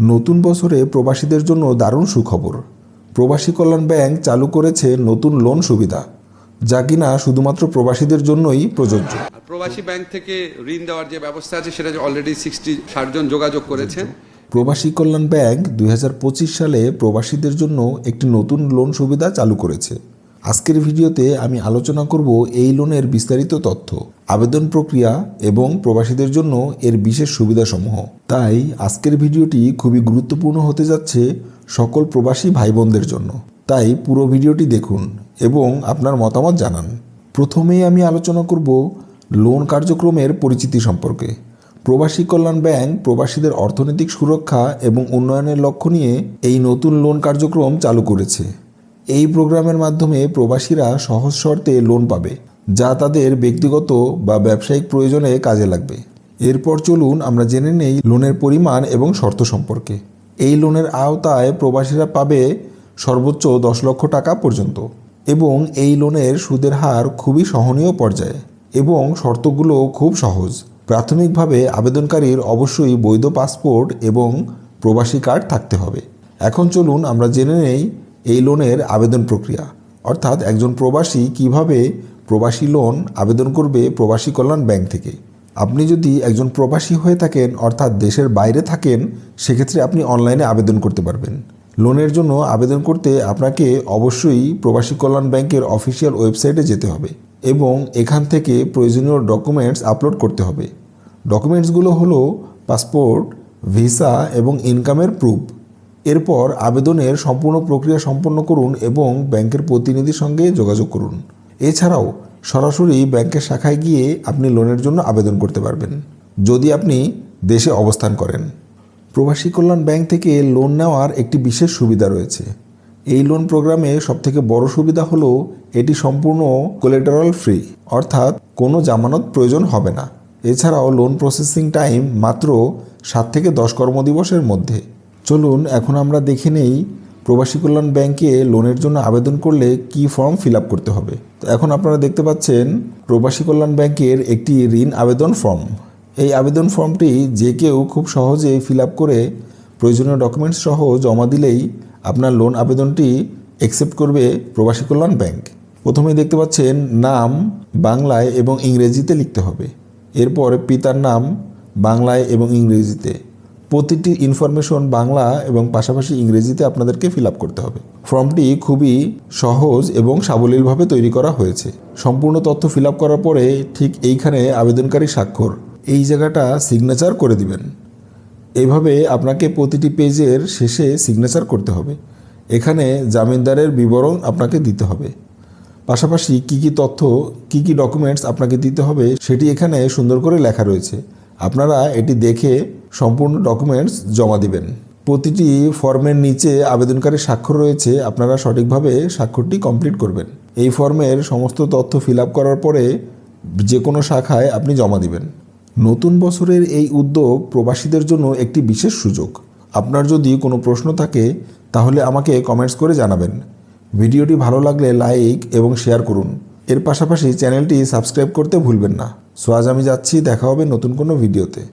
নতুন বছরে প্রবাসীদের জন্য দারুণ সুখবর। প্রবাসী কল্যাণ ব্যাংক চালু করেছে নতুন লোন সুবিধা যা কিনা শুধুমাত্র প্রবাসীদের জন্যই প্রযোজ্য। প্রবাসী ব্যাংক থেকে ঋণ দেওয়ার যে ব্যবস্থা আছে সেটা অলরেডি সিক্সটি ষাট জন যোগাযোগ করেছে। প্রবাসী কল্যাণ ব্যাংক দুই হাজার পঁচিশ সালে প্রবাসীদের জন্য একটি নতুন লোন সুবিধা চালু করেছে। আজকের ভিডিওতে আমি আলোচনা করব এই লোনের বিস্তারিত তথ্য, আবেদন প্রক্রিয়া এবং প্রবাসীদের জন্য এর বিশেষ সুবিধাসমূহ। তাই আজকের ভিডিওটি খুবই গুরুত্বপূর্ণ হতে যাচ্ছে সকল প্রবাসী ভাই বোনদের জন্য। তাই পুরো ভিডিওটি দেখুন এবং আপনার মতামত জানান। প্রথমেই আমি আলোচনা করব লোন কার্যক্রমের পরিচিতি সম্পর্কে। প্রবাসী কল্যাণ ব্যাংক প্রবাসীদের অর্থনৈতিক সুরক্ষা এবং উন্নয়নের লক্ষ্য নিয়ে এই নতুন লোন কার্যক্রম চালু করেছে। এই প্রোগ্রামের মাধ্যমে প্রবাসীরা সহজ শর্তে লোন পাবে, যা তাদের ব্যক্তিগত বা ব্যবসায়িক প্রয়োজনে কাজে লাগবে। এরপর চলুন আমরা জেনে নেই লোনের পরিমাণ এবং শর্ত সম্পর্কে। এই লোনের আওতায় প্রবাসীরা পাবে সর্বোচ্চ দশ লক্ষ টাকা পর্যন্ত এবং এই লোনের সুদের হার খুবই সহনীয় পর্যায়ে এবং শর্তগুলো খুব সহজ। প্রাথমিকভাবে আবেদনকারীর অবশ্যই বৈধ পাসপোর্ট এবং প্রবাসী কার্ড থাকতে হবে। এখন চলুন আমরা জেনে নেই এই লোনের আবেদন প্রক্রিয়া। অর্থাৎ একজন প্রবাসী কীভাবে প্রবাসী লোন আবেদন করবে প্রবাসী কল্যাণ ব্যাংক থেকে? আপনি যদি একজন প্রবাসী হয়ে থাকেন, অর্থাৎ দেশের বাইরে থাকেন, সেক্ষেত্রে আপনি অনলাইনে আবেদন করতে পারবেন। লোনের জন্য আবেদন করতে আপনাকে অবশ্যই প্রবাসী কল্যাণ ব্যাংকের অফিসিয়াল ওয়েবসাইটে যেতে হবে এবং এখান থেকে প্রয়োজনীয় ডকুমেন্টস আপলোড করতে হবে। ডকুমেন্টসগুলো হলো পাসপোর্ট, ভিসা এবং ইনকামের প্রুফ। এরপর আবেদনের সম্পূর্ণ প্রক্রিয়া সম্পন্ন করুন এবং ব্যাংকের প্রতিনিধির সঙ্গে যোগাযোগ করুন। এছাড়াও, সরাসরি ব্যাংকের শাখায় গিয়ে আপনি লোনের জন্য আবেদন করতে পারবেন, যদি আপনি দেশে অবস্থান করেন। প্রবাসী কল্যাণ ব্যাংক থেকে লোন নেওয়ার একটি বিশেষ সুবিধা রয়েছে। এই লোন প্রোগ্রামে সবথেকে বড় সুবিধা হলো, এটি সম্পূর্ণ কোলেটারাল ফ্রি, অর্থাৎ কোনো জামানত প্রয়োজন হবে না। এছাড়াও, লোন প্রসেসিং টাইম মাত্র সাত থেকে দশ কর্মদিবসের মধ্যে। চলুন, এখন আমরা দেখে নেই প্রবাসী কল্যাণ ব্যাংকে লোনের জন্য আবেদন করলে কি ফর্ম ফিল আপ করতে হবে। তো এখন আপনারা দেখতে পাচ্ছেন প্রবাসী কল্যাণ ব্যাংকের একটি ঋণ আবেদন ফর্ম। এই আবেদন ফর্মটি যে কেউ খুব সহজে ফিল আপ করে প্রয়োজনীয় ডকুমেন্টস সহ জমা দিলেই আপনার লোন আবেদনটি অ্যাকসেপ্ট করবে প্রবাসী কল্যাণ ব্যাংক। প্রথমে দেখতে পাচ্ছেন নাম বাংলায় এবং ইংরেজিতে লিখতে হবে। এরপর পিতার নাম বাংলায় এবং ইংরেজিতে। প্রতিটি ইনফরমেশন বাংলা এবং পাশাপাশি ইংরেজিতে আপনাদেরকে ফিল আপ করতে হবে। ফর্মটি খুবই সহজ এবং সাবলীলভাবে তৈরি করা হয়েছে। সম্পূর্ণ তথ্য ফিল আপ করার পরে ঠিক এইখানে আবেদনকারী স্বাক্ষর। এই জায়গাটা সিগনেচার করে দিবেন। এভাবে আপনাকে প্রতিটি পেজের শেষে সিগনেচার করতে হবে। এখানে জামিনদারের বিবরণ আপনাকে দিতে হবে। পাশাপাশি কি কি তথ্য, কি কি ডকুমেন্টস আপনাকে দিতে হবে, সেটি এখানে সুন্দর করে লেখা রয়েছে। আপনারা এটি দেখে সম্পূর্ণ ডকুমেন্টস জমা দিবেন। প্রতিটি ফর্মের নিচে আবেদনকারীর স্বাক্ষর রয়েছে, আপনারা সঠিকভাবে স্বাক্ষরটি কমপ্লিট করবেন। এই ফর্মের সমস্ত তথ্য ফিল আপ করার পরে যে কোনো শাখায় আপনি জমা দিবেন। নতুন বছরের এই উদ্যোগ প্রবাসীদের জন্য একটি বিশেষ সুযোগ। আপনার যদি কোনো প্রশ্ন থাকে, তাহলে আমাকে কমেন্টস করে জানাবেন। ভিডিওটি ভালো লাগলে লাইক এবং শেয়ার করুন। এর পাশাপাশি চ্যানেলটি সাবস্ক্রাইব করতে ভুলবেন না। সো আজ আমি যাচ্ছি, দেখা হবে নতুন কোনো ভিডিওতে